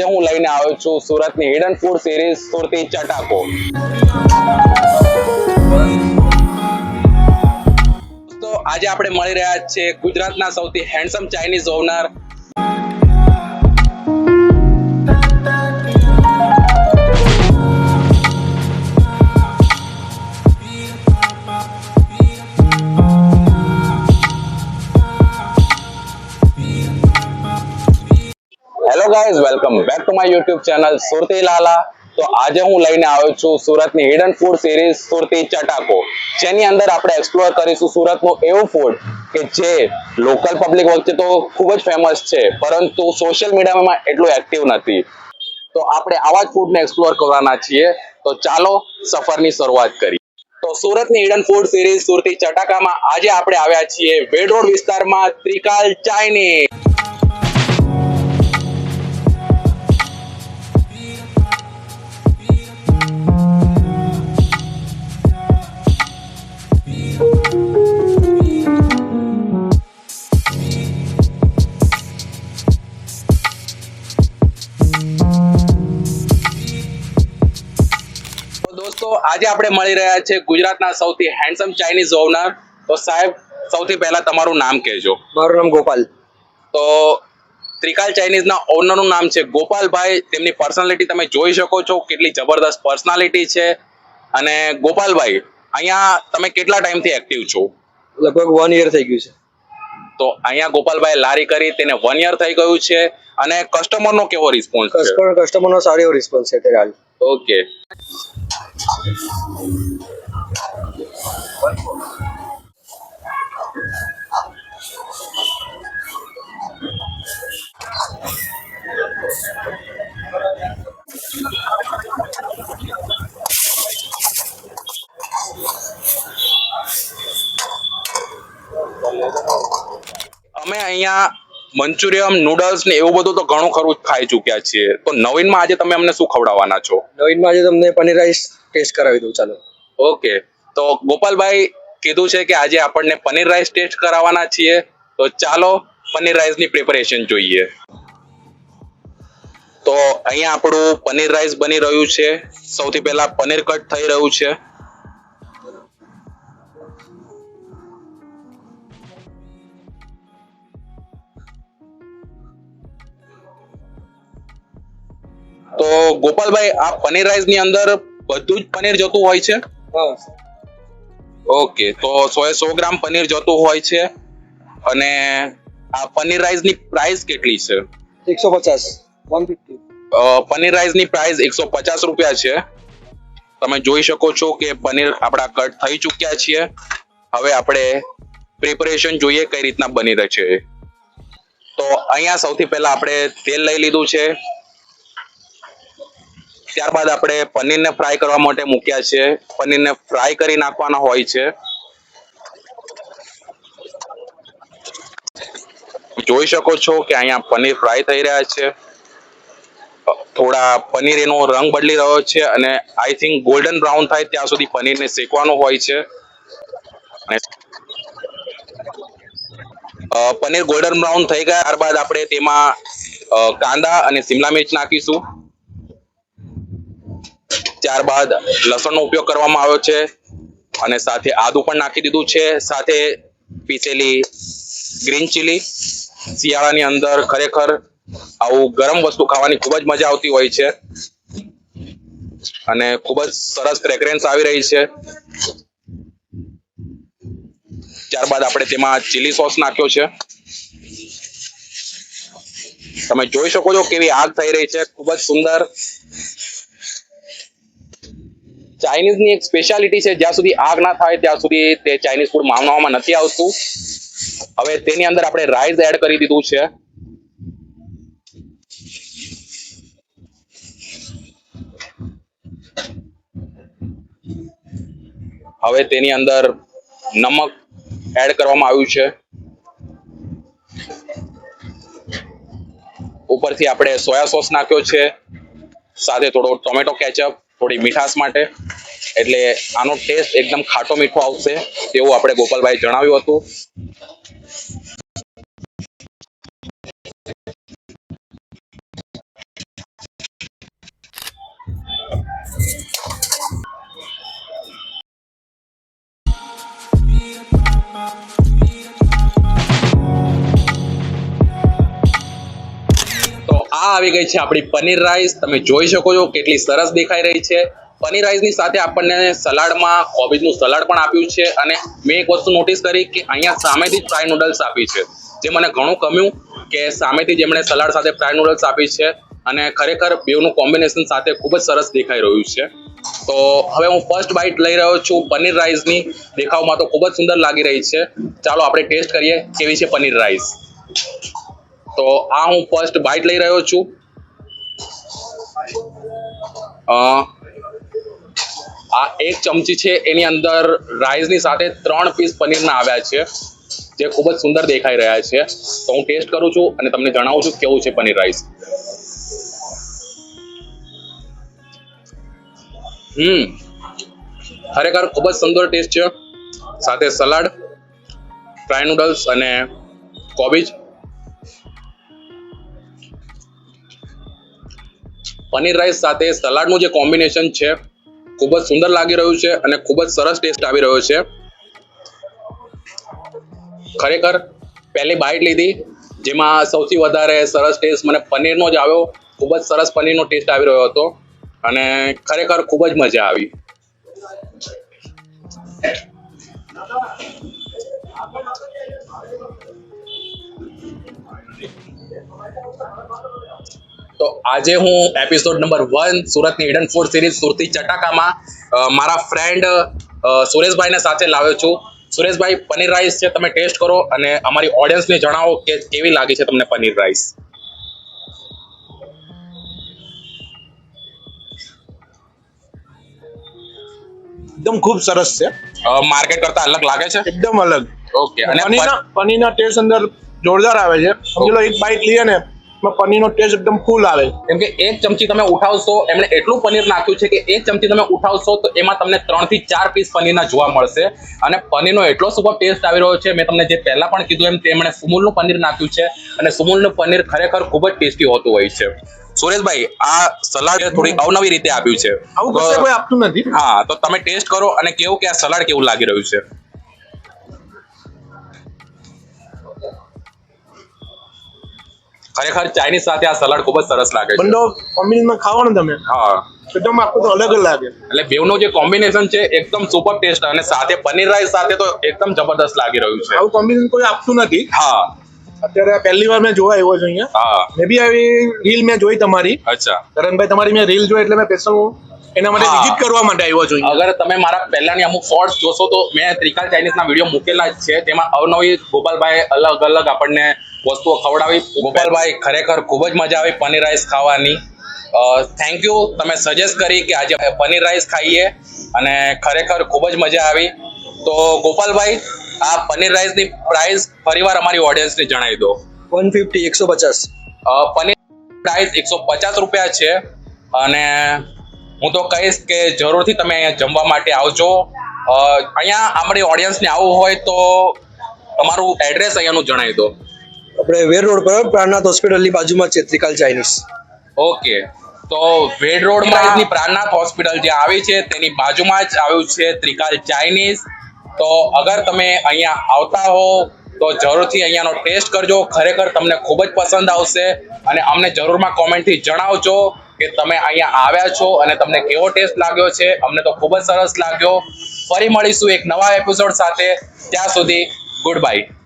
આજે હું લઈને આવ્યો છું સુરતની hidden food series Surati Chatako. તો આજે આપણે મળી રહ્યા છે ગુજરાતના સૌથી handsome Chinese owner hello guys welcome back to my YouTube channel Surti Lala તો આજે હું લઈને આવ્યો છું સુરતની hidden food series Surati Chatako જેની અંદર આપણે એક્સપ્લોર કરીશું સુરતનું એવું ફૂડ કે જે લોકલ પબ્લિક વચ્ચે તો ખૂબ જ ફેમસ છે, પરંતુ સોશિયલ મીડિયામાં એટલું એક્ટિવ નથી. તો આપણે આવા જ ફૂડને એક્સપ્લોર કરવાના છીએ. તો ચાલો સફરની શરૂઆત કરીએ. તો સુરતની હિડન ફૂડ સિરીઝ સુરતી ચટાકામાં આજે આપણે આવ્યા છીએ. વેડ રોડ વિસ્તારમાં ત્રિકાલ ચાઇનીઝ. આજે આપણે મળી રહ્યા છે ગુજરાતના સૌથી હેન્ડસમ ચાઇનીઝ ઓનર તો સાહેબ સૌથી પહેલા તમારું નામ કહેજો. મારું નામ ગોપાલ. તો ત્રિકાલ ચાઇનીઝના ઓનરનું નામ છે ગોપાલભાઈ. તેમની પર્સનાલિટી તમે જોઈ શકો છો કેટલી જબરદસ્ત પર્સનાલિટી છે. અને ગોપાલભાઈ અહીંયા તમે કેટલા ટાઈમથી એક્ટિવ છો? લગભગ વન યર થઈ ગયું છે. તો અહીંયા ગોપાલભાઈ લારી કરી તેને વન યર થઈ ગયું છે. અને કસ્ટમરનો કેવો રિસ્પોન્સ કસ્ટમર કસ્ટમરનો સારો એવો રિસ્પોન્સ છે અત્યારે હાલ. ઓકે અમે અહીંયા મંચુરિયમ નૂડલ્સ ને એવું બધું તો ઘણું ખરું ખાઈ ચૂક્યા છીએ. તો નવીનમાં આજે તમે અમને શું ખવડાવવાના છો? નવીનમાં આજે તમને પનીર રાઈસ ટેસ્ટ કરાવી દઉં, ચાલો. ઓકે. તો ગોપાલભાઈ કીધું છે કે આજે આપણને પનીર રાઈસ ટેસ્ટ કરાવવાના છીએ. તો ચાલો પનીર રાઈસની પ્રિપેરેશન જોઈએ. તો અહીંયા આપણું પનીર રાઈસ બની રહ્યું છે. સૌથી પહેલા પનીર કટ થઈ રહ્યું છે. તો ગોપાલભાઈ, આ પનીર રાઈસની અંદર બધું જ પનીર જતું હોય છે? ઓકે તો સો એ સો ગ્રામ પનીર જતું હોય છે. અને આ પનીર રાઈસની પ્રાઇસ કેટલી છે? એકસો પચાસ. વન ફિફ્ટી પનીર રાઈસની પ્રાઇસ એકસો પચાસ રૂપિયા છે. તમે જોઈ શકો છો કે પનીર આપણા કટ થઈ ચૂક્યા છીએ. હવે આપણે પ્રિપરેશન જોઈએ કઈ રીતના બની રહે છે. તો અહીંયા સૌથી પહેલા આપણે તેલ લઈ લીધું છે. ત્યારબાદ આપણે પનીરને ફ્રાય કરવા માટે મૂક્યા છે. પનીરને ફ્રાય કરી નાખવાના હોય છે. જોઈ શકો છો કે અહીંયા પનીર ફ્રાય થઈ રહ્યા છે. થોડા પનીર એનો રંગ બદલી રહ્યો છે અને આઈ થિંક ગોલ્ડન બ્રાઉન થાય ત્યાં સુધી પનીરને શેકવાનું હોય છે. પનીર ગોલ્ડન બ્રાઉન થઈ ગયા ત્યારબાદ આપણે તેમાં કાંદા અને શિમલા મિર્ચ નાખીશું. ત્યારબાદ લસણનો ઉપયોગ કરવામાં આવ્યો છે અને સાથે આદુ પણ નાખી દીધું છે. સાથે પીસેલી ગ્રીન ચીલી. શિયાળાની અંદર ખરેખર આવું ગરમ વસ્તુ ખાવાની ખૂબ જ મજા આવતી હોય છે. અને ખૂબ જ સરસ ફ્રેગરન્સ આવી રહી છે. ત્યારબાદ આપણે તેમાં ચીલી સોસ નાખ્યો છે. તમે જોઈ શકો છો કેવી આગ થઈ રહી છે. ખૂબ જ સુંદર ચાઇનીઝની એક સ્પેશિયાલિટી છે, જ્યાં સુધી આગ ના થાય, ત્યાં સુધી તે ચાઇનીઝ ફૂડ માનવામાં નથી આવતું. હવે તેની અંદર આપણે રાઈસ એડ કરી દીધું છે. હવે તેની અંદર નમક એડ કરવામાં આવ્યું છે. ઉપરથી આપણે સોયા સોસ નાખ્યો છે. સાથે થોડો ટોમેટો કેચઅપ થોડી મીઠાશ માટે. એટલે આનો ટેસ્ટ એકદમ ખાટો મીઠો આવશે તેવું આપણે ગોપાલભાઈ જણાવ્યું હતું. આવી ગઈ છે આપણી પનીર રાઈસ. તમે જોઈ શકો છો કેટલી સરસ દેખાઈ રહી છે. પનીર રાઈસની સાથે આપણને સલાડમાં, કોબીજનું સલાડ પણ આપ્યું છે. અને મેં એક વસ્તુ નોટિસ કરી કે અહીંયા સામેથી જ ફ્રાય નૂડલ્સ આપી છે. જે મને ઘણું ગમ્યું કે સામેથી જ એમણે સલાડ સાથે ફ્રાય નૂડલ્સ આપી છે. અને ખરેખર બેવનું કોમ્બિનેશન સાથે ખૂબ જ સરસ દેખાઈ રહ્યું છે. તો હવે હું ફર્સ્ટ બાઇટ લઈ રહ્યો છું પનીર રાઈસની. દેખાવમાં તો ખૂબ જ સુંદર લાગી રહી છે. ચાલો આપણે ટેસ્ટ કરીએ કેવી છે પનીર રાઈસ. તો આ હું ફર્સ્ટ બાઇટ લઈ રહ્યો છું. આ એક ચમચી છે, એની અંદર રાઈસની સાથે ત્રણ પીસ પનીરના આવ્યા છે, જે ખૂબ જ સુંદર દેખાઈ રહ્યા છે. તો હું ટેસ્ટ કરું છું અને તમને જણાવું છું કેવું છે પનીર રાઈસ હમ, ખરેખર ખૂબ જ સુંદર ટેસ્ટ છે. સાથે સલાડ ફ્રાય નૂડલ્સ અને કોબીજ પનીર રાઈસ સાથે સલાડનું જે કોમ્બિનેશન છે, ખૂબ જ સુંદર લાગી રહ્યું છે અને ખૂબ જ સરસ ટેસ્ટ આવી રહ્યો છે. ખરેખર પહેલી બાઇટ લીધી, જેમાં સૌથી વધારે સરસ ટેસ્ટ મને પનીરનો જ આવ્યો. ખૂબ જ સરસ પનીરનો ટેસ્ટ આવી રહ્યો હતો અને ખરેખર ખૂબ જ મજા આવી. તો આજે હું એપિસોડ નંબર વન સુરતની હિડન ફૂડ સિરીઝ સુરતી ચટાકામાં મારા ફ્રેન્ડ સુરેશભાઈને સાથે લાવ્યો છું. સુરેશભાઈ પનીર રાઈસ છે તમે ટેસ્ટ કરો અને અમારી ઓડિયન્સને જણાવો કે કેવી લાગી છે તમને પનીર રાઈસ એકદમ ખૂબ સરસ છે. માર્કેટ કરતા અલગ લાગે છે? એકદમ અલગ. ઓકે અને પનીરના પનીરના ટેસ્ટ અંદર જોરદાર આવે છે. સમજી લો એક બાઈટ લઈએ ને પનીરનો ટેસ્ટ એકદમ ફૂલ આવે કેમ કે એક ચમચી તમે ઉઠાવશો એમણે એટલું પનીર નાખ્યું છે કે એક ચમચી તમે ઉઠાવશો તો એમાં તમને ત્રણથી ચાર પીસ પનીરના જોવા મળશે. અને પનીરનો એટલો સુપર ટેસ્ટ આવી રહ્યો છે મેં તમને જે પહેલા પણ કીધું એમ તેમણે સુમૂલનું પનીર નાખ્યું છે અને સુમૂલનું પનીર ખરેખર ખૂબ જ ટેસ્ટી હોતું હોય છે. સુરેશભાઈ આ સલાડ થોડી અવનવી રીતે આપ્યું છે. આવું કોઈ આપતું નથી. હા તો તમે ટેસ્ટ કરો અને કેવું કે આ સલાડ કેવું લાગી રહ્યું છે? ખરેખર ચાઇનીઝ સાથે આ સલાડ ખૂબ જ સરસ લાગે છે. બંડો કોમ્બિનેશનમાં ખાવો ને તમે? હા. એકદમ આખું તો અલગ જ લાગે. એટલે બેવનો જે કોમ્બિનેશન છે એકદમ સુપર ટેસ્ટ અને સાથે પનીર રાઈસ સાથે તો એકદમ જબરદસ્ત લાગી રહ્યું છે. આવું કોમ્બિનેશન કોઈ આપતું નથી. હા. અત્યારે પહેલી વાર મેં જોવા આવ્યો છું અહીંયા. હા. મે બી આવી રીલ મેં જોઈ તમારી. અચ્છા. કરણભાઈ તમારી મેં રીલ જોઈ એટલે મેં પેશન એના માટે. વિઝિટ કરવા માટે આવ્યો છું અગર તમે મારા પહેલાની અમુક શોર્ટ્સ જોશો તો મેં ત્રિકાલ ચાઇનીઝના વીડિયો મૂકેલા જ છે. તેમાં અવનવી ગોપાલભાઈ અલગ અલગ આપણને વસ્તુઓ ખવડાવી. ગોપાલભાઈ ખરેખર ખૂબ જ મજા આવી પનીર રાઈસ ખાવાની. થેન્ક યુ તમે સજેસ્ટ કરી કે આજે પનીર રાઈસ ખાઈએ અને ખરેખર ખૂબ જ મજા આવી. તો ગોપાલભાઈ આ પનીર રાઈસની પ્રાઇસ ફરીવાર અમારી ઓડિયન્સને જણાવી દો. વન ફિફ્ટી એકસો પચાસ. પનીર પ્રાઇસ એકસો પચાસ રૂપિયા છે અને હું તો કહીશ કે જરૂરથી તમે અહીંયા જમવા માટે આવજો. અહીંયા અમારી ઓડિયન્સને આવવું હોય તો તમારું એડ્રેસ અહીંયાનું જણાવી દો. આપણે વેર રોડ પર પ્રાણનાથ હોસ્પિટલની બાજુમાં છે ત્રિકાલ ચાઇનીઝ. ઓકે. તો વેડ રોડમાં ની પ્રાણનાથ હોસ્પિટલ જે આવી છે તેની બાજુમાં જ આવ્યું છે ત્રિકાલ ચાઇનીઝ. તો અગર તમે અહીંયા આવતા હો તો જરૂરથી અહીંયાનો ટેસ્ટ કરજો. ખરેખર તમને ખૂબ જ પસંદ આવશે અને અમને જરૂરમાં કોમેન્ટથી જણાવજો કે તમે અહીંયા આવ્યા છો અને તમને કેવો ટેસ્ટ લાગ્યો છે. અમને તો ખૂબ જ સરસ લાગ્યો. ફરી મળીશું એક નવા એપિસોડ સાથે. ત્યાં સુધી ગુડ બાય.